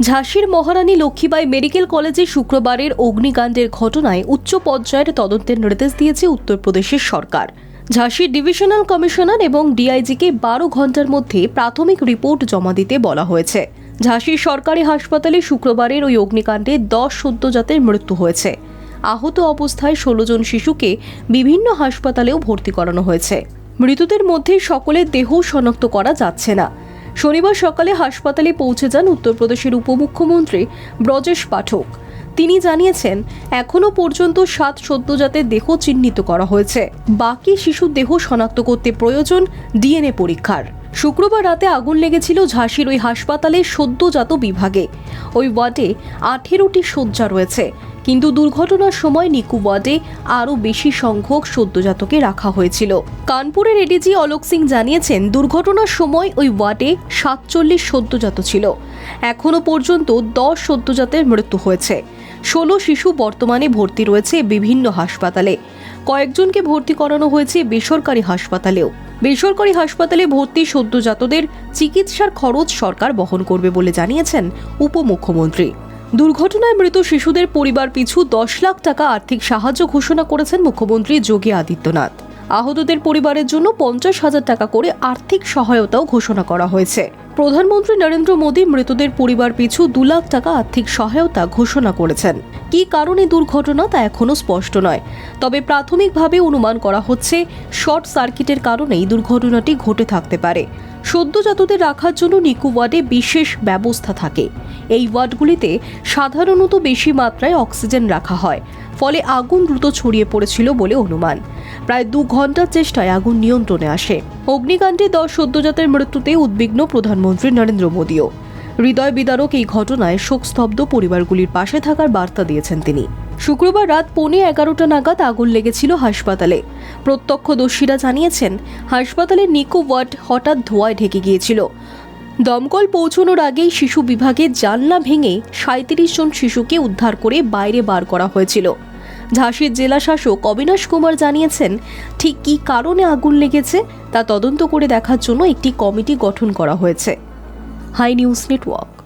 ঝাঁসির মহারানী লক্ষ্মীবাই মেডিকেল কলেজে শুক্রবারের অগ্নিকাণ্ডের ঘটনায় উচ্চ পর্যায়ের তদন্তের নির্দেশ দিয়েছে উত্তরপ্রদেশের সরকার। ঝাঁসির ডিভিশনাল কমিশনার এবং ডিআইজিকে বারো ঘণ্টার মধ্যে প্রাথমিক রিপোর্ট জমা দিতে বলা হয়েছে। ঝাঁসির সরকারি হাসপাতালে শুক্রবারের ওই অগ্নিকাণ্ডে দশ সদ্যজাতের মৃত্যু হয়েছে। আহত অবস্থায় ষোলো জন শিশুকে বিভিন্ন হাসপাতালেও ভর্তি করানো হয়েছে। মৃতদের মধ্যে সকলের দেহ শনাক্ত করা যাচ্ছে না। শনিবার সকালে হাসপাতালে পৌঁছে যান উত্তরপ্রদেশের উপমুখ্যমন্ত্রী ব্রজেশ পাঠক। তিনি জানিয়েছেন এখনও পর্যন্ত সাত সদ্যজাতের দেহ চিহ্নিত করা হয়েছে। বাকি শিশুর দেহ শনাক্ত করতে প্রয়োজন ডিএনএ পরীক্ষার। শুক্রবার রাতে আগুন লেগেছিল ঝাঁসির ওই হাসপাতালের সদ্যজাত বিভাগে। ওই ওয়ার্ডে আঠেরোটি শয্যা রয়েছে। কিন্তু দুর্ঘটনার সময় নিকু ওয়ার্ডে আরও বেশি সংখ্যক সদ্যজাতকে রাখা হয়েছিল। কানপুরের এডিজি অলোক সিং জানিয়েছেন, দুর্ঘটনার সময় ওই ওয়ার্ডে সাতচল্লিশ সদ্যজাত ছিল। এখনও পর্যন্ত দশ সদ্যজাতের মৃত্যু হয়েছে। ষোলো শিশু বর্তমানে ভর্তি রয়েছে বিভিন্ন হাসপাতালে। কয়েকজনকে ভর্তি করানো হয়েছে বেসরকারি হাসপাতালেও। বেসরকারি হাসপাতালে ভর্তি সদ্যজাতদের চিকিৎসার খরচ সরকার বহন করবে বলে জানিয়েছেন উপমুখ্যমন্ত্রী। দুর্ঘটনায় মৃত শিশুদের পরিবার পিছু দশ লাখ টাকা আর্থিক সাহায্য ঘোষণা করেছেন মুখ্যমন্ত্রী যোগী আদিত্যনাথ। আহতদের পরিবারের জন্য পঞ্চাশ হাজার টাকা করে আর্থিক সহায়তাও ঘোষণা করা হয়েছে। প্রধানমন্ত্রী নরেন্দ্র মোদী মৃতদের পরিবার পিছু দু লাখ টাকা আর্থিক সহায়তা ঘোষণা করেছেন। কী কারণে দুর্ঘটনা তা এখনও স্পষ্ট নয়। তবে প্রাথমিকভাবে অনুমান করা হচ্ছে শর্ট সার্কিটের কারণেই দুর্ঘটনাটি ঘটে থাকতে পারে। সদ্যজাতদের রাখার জন্য নিকু ওয়ার্ডে বিশেষ ব্যবস্থা থাকে। এই ওয়ার্ডগুলিতে সাধারণত বেশি মাত্রায় অক্সিজেন রাখা হয়, ফলে আগুন দ্রুত ছড়িয়ে পড়েছিল বলে অনুমান। প্রায় দু ঘণ্টার চেষ্টায় আগুন নিয়ন্ত্রণে আসে। অগ্নিকাণ্ডে দশ সদ্যজাতের মৃত্যুতে উদ্বিগ্ন প্রধানমন্ত্রী নরেন্দ্র মোদীও। হৃদয় বিদারক এই ঘটনায় শোকস্তব্ধ পরিবারগুলির পাশে থাকার বার্তা দিয়েছেন তিনি। শুক্রবার রাত পৌনে এগারোটা নাগাদ আগুন লেগেছিল হাসপাতালে। প্রত্যক্ষদর্শীরা জানিয়েছেন, হাসপাতালের নিকো ওয়ার্ড হঠাৎ ধোঁয়ায় ঢেকে গিয়েছিল। দমকল পৌঁছানোর আগেই শিশু বিভাগে জানলা ভেঙে সাঁত্রিশ জন শিশুকে উদ্ধার করে বাইরে বার করা হয়েছিল। ঝাঁসির জেলা শাসক অবিনাশ কুমার জানিয়েছেন, ঠিক কী কারণে আগুন লেগেছে তা তদন্ত করে দেখার জন্য একটি কমিটি গঠন করা হয়েছে। Hi news network.